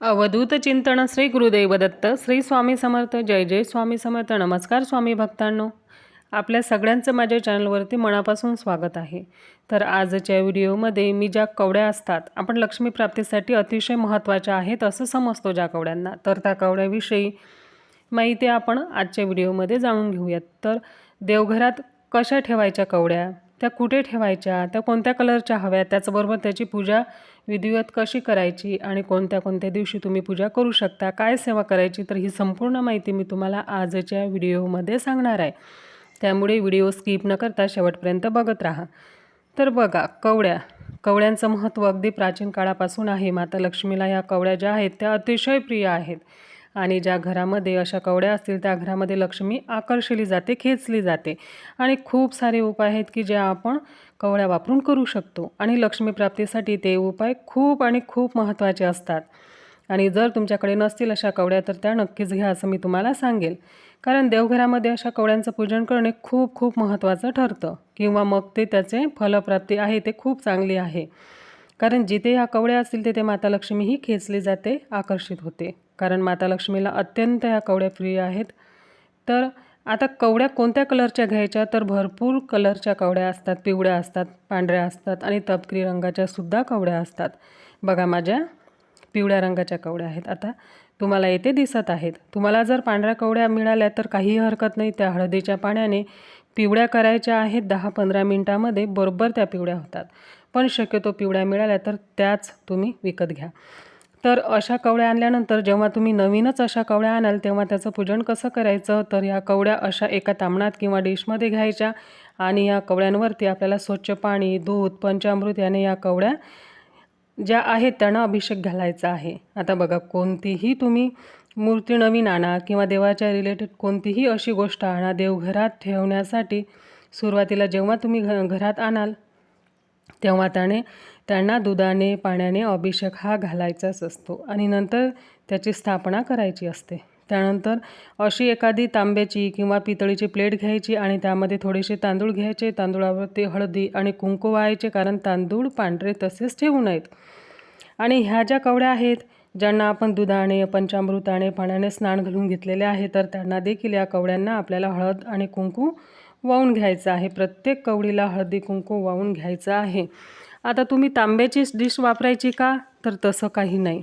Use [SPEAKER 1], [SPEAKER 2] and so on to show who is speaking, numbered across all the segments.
[SPEAKER 1] अवधूत चिंतन श्री गुरुदेव दत्त श्री स्वामी समर्थ जय जय स्वामी समर्थ नमस्कार स्वामी भक्तांनो. आपल्या सगळ्यांचं माझ्या चॅनलवरती मनापासून स्वागत आहे. तर आजच्या व्हिडिओमध्ये मी ज्या कवड्या असतात आपण लक्ष्मी प्राप्तीसाठी अतिशय महत्त्वाच्या आहेत असं समजतो ज्या कवड्यांना. तर त्या कवड्याविषयी माहिती आपण आजच्या व्हिडिओमध्ये जाणून घेऊयात. तर देवघरात कशा ठेवायच्या कवड्या? त्या कुठे ठेवायच्या? त्या कोणत्या कलरच्या हव्या? त्याचबरोबर त्याची पूजा विधिवत कशी करायची? आणि कोणत्या कोणत्या दिवशी तुम्ही पूजा करू शकता? काय सेवा करायची? तर ही संपूर्ण माहिती मी तुम्हाला आजच्या व्हिडिओमध्ये सांगणार आहे. त्यामुळे व्हिडिओ स्किप न करता शेवटपर्यंत बघत राहा. तर बघा कवड्या. कवड्यांचं महत्त्व अगदी प्राचीन काळापासून आहे. माता लक्ष्मीला या कवड्या ज्या आहेत त्या अतिशय प्रिय आहेत. आणि ज्या घरामध्ये अशा कवड्या असतील त्या घरामध्ये लक्ष्मी आकर्षली जाते खेचली जाते. आणि खूप सारे उपाय आहेत की जे आपण कवड्या वापरून करू शकतो. आणि लक्ष्मी प्राप्तीसाठी ते उपाय खूप आणि खूप महत्त्वाचे असतात. आणि जर तुमच्याकडे नसतील अशा कवड्या तर त्या नक्कीच घ्या असं मी तुम्हाला सांगेल. कारण देवघरामध्ये अशा कवड्यांचं पूजन करणे खूप खूप महत्त्वाचं ठरतं. किंवा मग ते त्याचे फलप्राप्ती आहे ते खूप चांगली आहे. कारण जिथे ह्या कवड्या असतील तिथे माता लक्ष्मी ही खेचली जाते आकर्षित होते. कारण माता लक्ष्मीला अत्यंत ह्या कवड्या प्रिय आहेत. तर आता कवड्या कोणत्या कलरच्या घ्यायच्या? तर भरपूर कलरच्या कवड्या असतात. पिवळ्या असतात पांढऱ्या असतात आणि तपकिरी रंगाच्या सुद्धा कवड्या असतात. बघा माझ्या पिवळ्या रंगाच्या कवड्या आहेत. आता तुम्हाला येथे दिसत आहेत. तुम्हाला जर पांढऱ्या कवड्या मिळाल्या तर काहीही हरकत नाही. त्या हळदीच्या पाण्याने पिवळ्या करायच्या आहेत. दहा पंधरा मिनटामध्ये बरोबर त्या पिवळ्या होतात. पण शक्यतो पिवळ्या मिळाल्या तर त्याच तुम्ही विकत घ्या. तर अशा कवड्या आणल्यानंतर जेव्हा तुम्ही नवीनच अशा कवड्या आणाल तेव्हा त्याचं पूजन कसं करायचं? तर या कवड्या अशा एका तांबणात किंवा डिशमध्ये घ्यायच्या आणि या कवड्यांवरती आपल्याला स्वच्छ पाणी दूध पंचामृत याने या कवड्या ज्या आहेत त्यांना अभिषेक घालायचा आहे. आता बघा कोणतीही तुम्ही मूर्ती नवीन आणा किंवा देवाच्या रिलेटेड कोणतीही अशी गोष्ट आणा देवघरात ठेवण्यासाठी सुरुवातीला जेव्हा तुम्ही घ घरात आणाल तेव्हा त्याने त्यांना दुधाने पाण्याने अभिषेक हा घालायचाच असतो आणि नंतर त्याची स्थापना करायची असते. त्यानंतर अशी एखादी तांब्याची किंवा पितळीची प्लेट घ्यायची आणि त्यामध्ये थोडेसे तांदूळ घ्यायचे. तांदूळावरती हळदी आणि कुंकू व्हायचे कारण तांदूळ पांढरे तसेच ठेवू नयेत आणि ह्या ज्या कवड्या आहेत ज्यांना आपण दुधाने पंचामृताने पाण्याने स्नान घालून घेतलेले आहे तर त्यांना देखील या कवड्यांना आपल्याला हळद आणि कुंकू वाहून घ्यायचं आहे. प्रत्येक कवडीला हळदी कुंकू वाहून घ्यायचं आहे. आता तुम्ही तांब्याचीच डिश वापरायची का? तर तसं काही नाही.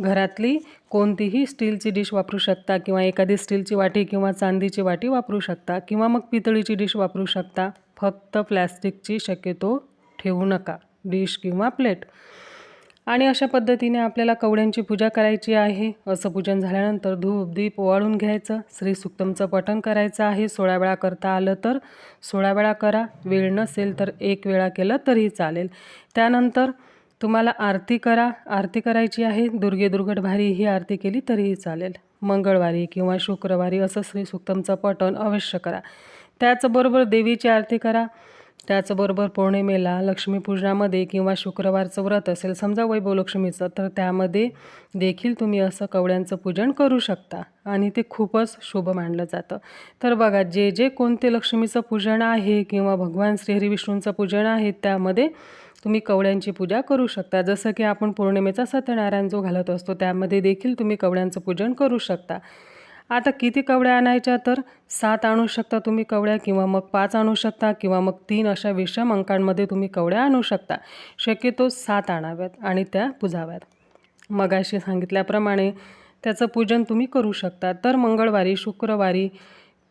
[SPEAKER 1] घरातली कोणतीही स्टीलची डिश वापरू शकता किंवा एखादी स्टीलची वाटी किंवा चांदीची वाटी वापरू शकता किंवा मग पितळीची डिश वापरू शकता. फक्त प्लॅस्टिकची शक्यतो ठेवू नका. डिश किंवा प्लेट. आणि अशा पद्धतीने आपल्याला कवड्यांची पूजा करायची आहे. असं पूजन झाल्यानंतर धूप दीप ओवाळून घ्यायचं. श्री सुक्तमचं पठण करायचं आहे. सोळा वेळा करता आलं तर सोळा वेळा करा. वेळ नसेल तर एक वेळा केलं तरीही चालेल. त्यानंतर तुम्हाला आरती करा. आरती करायची आहे. दुर्गे दुर्गट भारी ही आरती केली तरीही चालेल. मंगळवारी किंवा शुक्रवारी असं श्री सुक्तमचं पठण अवश्य करा. त्याचबरोबर देवीची आरती करा. त्याचबरोबर पौर्णिमेला लक्ष्मीपूजनामध्ये किंवा शुक्रवारचं व्रत असेल समजा वैभवलक्ष्मीचं तर त्यामध्ये देखील तुम्ही असं कवड्यांचं पूजन करू शकता. आणि ते खूपच शुभ मानलं जातं. तर बघा जे जे कोणते लक्ष्मीचं पूजन आहे किंवा भगवान श्रीहरी विष्णूंचं पूजन आहे त्यामध्ये तुम्ही कवड्यांची पूजा करू शकता. जसं की आपण पौर्णिमेचा सत्यनारायण जो घालत असतो त्यामध्ये देखील तुम्ही कवड्यांचं पूजन करू शकता. आता किती कवड्या आणायच्या तर? सात आणू शकता तुम्ही कवड्या किंवा मग पाच आणू शकता किंवा मग तीन अशा विषम अंकांमध्ये तुम्ही कवड्या आणू शकता. शक्यतो सात आणाव्यात आणि त्या पुजाव्यात. मगाशी सांगितल्याप्रमाणे त्याचं पूजन तुम्ही करू शकता. तर मंगळवारी शुक्रवारी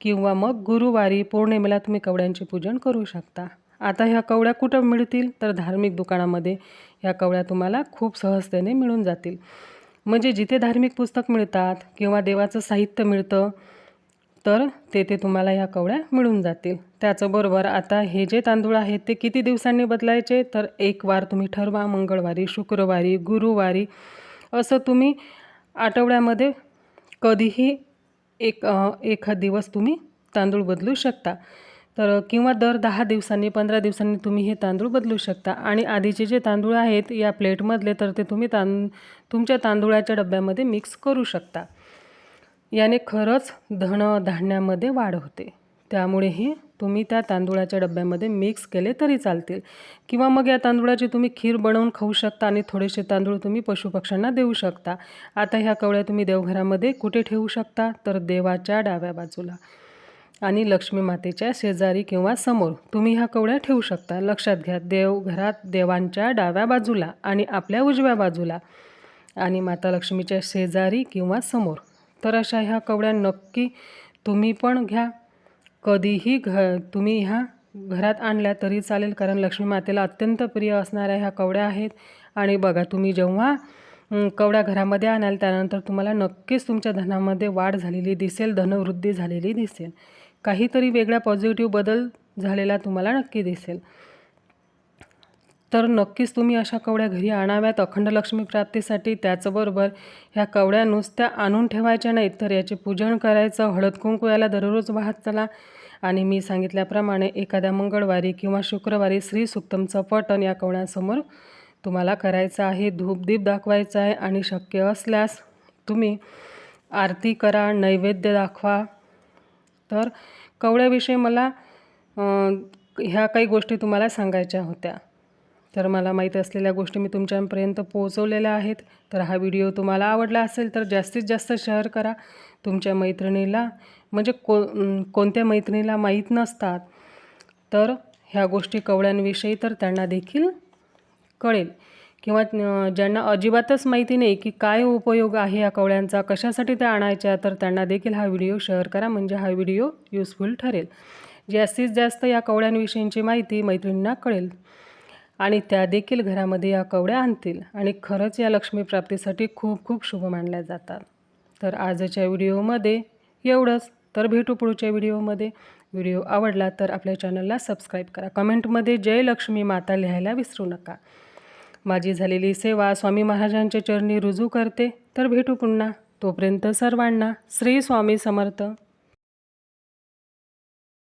[SPEAKER 1] किंवा मग गुरुवारी पौर्णिमेला तुम्ही कवड्यांचे पूजन करू शकता. आता ह्या कवड्या कुठं मिळतील? तर धार्मिक दुकानामध्ये ह्या कवड्या तुम्हाला खूप सहजतेने मिळून जातील. म्हणजे जिथे धार्मिक पुस्तक मिळतात किंवा देवाचं साहित्य मिळतं तर तेथे तुम्हाला ह्या कवड्या मिळून जातील. त्याचबरोबर आता हे जे तांदूळ आहेत ते किती दिवसांनी बदलायचे? तर एक वार तुम्ही ठरवा मंगळवारी शुक्रवारी गुरुवारी असं तुम्ही आठवड्यामध्ये कधीही एक एखाद दिवस तुम्ही तांदूळ बदलू शकता. तर किंवा दर दहा दिवसांनी पंधरा दिवसांनी तुम्ही हे तांदूळ बदलू शकता. आणि आधीचे जे तांदूळ आहेत या प्लेटमधले तर ते तुम्ही तां तुमच्या तांदूळाच्या डब्यामध्ये मिक्स करू शकता. याने खरंच धनधान्यामध्ये वाढ होते. त्यामुळे हे तुम्ही त्या तांदूळाच्या डब्यामध्ये मिक्स केले तरी चालतील. किंवा मग या तांदूळाची तुम्ही खीर बनवून खाऊ शकता आणि थोडेसे तांदूळ तुम्ही पशुपक्ष्यांना देऊ शकता. आता ह्या कवळ्या तुम्ही देवघरामध्ये कुठे ठेवू शकता? तर देवाच्या डाव्या बाजूला. आणि लक्ष्मी मातेच्या शेजारी किंवा समोर. तुम्ही ह्या कवड्या ठेवू शकता. लक्षात घ्या देव घरात देवांच्या डाव्या बाजूला आणि आपल्या उजव्या बाजूला आणि माता लक्ष्मीच्या शेजारी किंवा समोर. तर अशा ह्या कवड्या नक्की तुम्ही पण घ्या. कधीही घ तुम्ही ह्या घरात आणल्या तरी चालेल कारण लक्ष्मी मातेला अत्यंत प्रिय असणाऱ्या ह्या कवड्या आहेत. आणि बघा तुम्ही जेव्हा कवड्या घरामध्ये आणाल त्यानंतर तुम्हाला नक्कीच तुमच्या धनामध्ये वाढ झालेली दिसेल धनवृद्धी झालेली दिसेल. काहीतरी वेगळा पॉझिटिव्ह बदल झालेला तुम्हाला नक्की दिसेल. तर नक्कीच तुम्ही अशा कवड्या घरी आणाव्यात. अखंड लक्ष्मी प्राप्तीसाठी त्याचबरोबर ह्या कवड्या नुसत्या आणून ठेवायच्या नाहीत तर याचे पूजन करायचं हळद कुंकू याला दररोज वाहत चला. आणि मी सांगितल्याप्रमाणे एखाद्या मंगळवारी किंवा शुक्रवारी श्री सुक्तमचं पठण या कवड्यांसमोर तुम्हाला करायचं आहे. धूपदीप दाखवायचं आहे. आणि शक्य असल्यास तुम्ही आरती करा नैवेद्य दाखवा. तर कवड्याविषयी मला ह्या काही गोष्टी तुम्हाला सांगायच्या होत्या. तर मला माहीत असलेल्या गोष्टी मी तुमच्यापर्यंत पोहोचवलेल्या आहेत. तर हा व्हिडिओ तुम्हाला आवडला असेल तर जास्तीत जास्त शेअर करा. तुमच्या मैत्रिणीला म्हणजे को कोणत्या मैत्रिणीला माहीत नसतात तर ह्या गोष्टी कवड्यांविषयी तर त्यांना देखील कळेल. किंवा ज्यांना अजिबातच माहिती नाही की काय उपयोग आहे या कवड्यांचा कशासाठी त्या आणायच्या तर त्यांना देखील हा व्हिडिओ शेअर करा. म्हणजे हा व्हिडिओ युजफुल ठरेल. जास्तीत जास्त या कवड्यांविषयीची माहिती मैत्रिणींना कळेल आणि त्या देखील घरामध्ये या कवड्या आणतील आणि खरंच या लक्ष्मी प्राप्तीसाठी खूप खूप शुभ मानल्या जातात. तर आजच्या व्हिडिओमध्ये एवढंच. तर भेटू पुढच्या व्हिडिओमध्ये. व्हिडिओ आवडला तर आपल्या चॅनलला सबस्क्राईब करा. कमेंटमध्ये जय लक्ष्मी माता लिहायला विसरू नका. माझी झालेली सेवा स्वामी महाराजांच्या चरणी रुजू करते तर भेटू पुन्हा. तोपर्यंत सर्वांना श्री स्वामी समर्थ.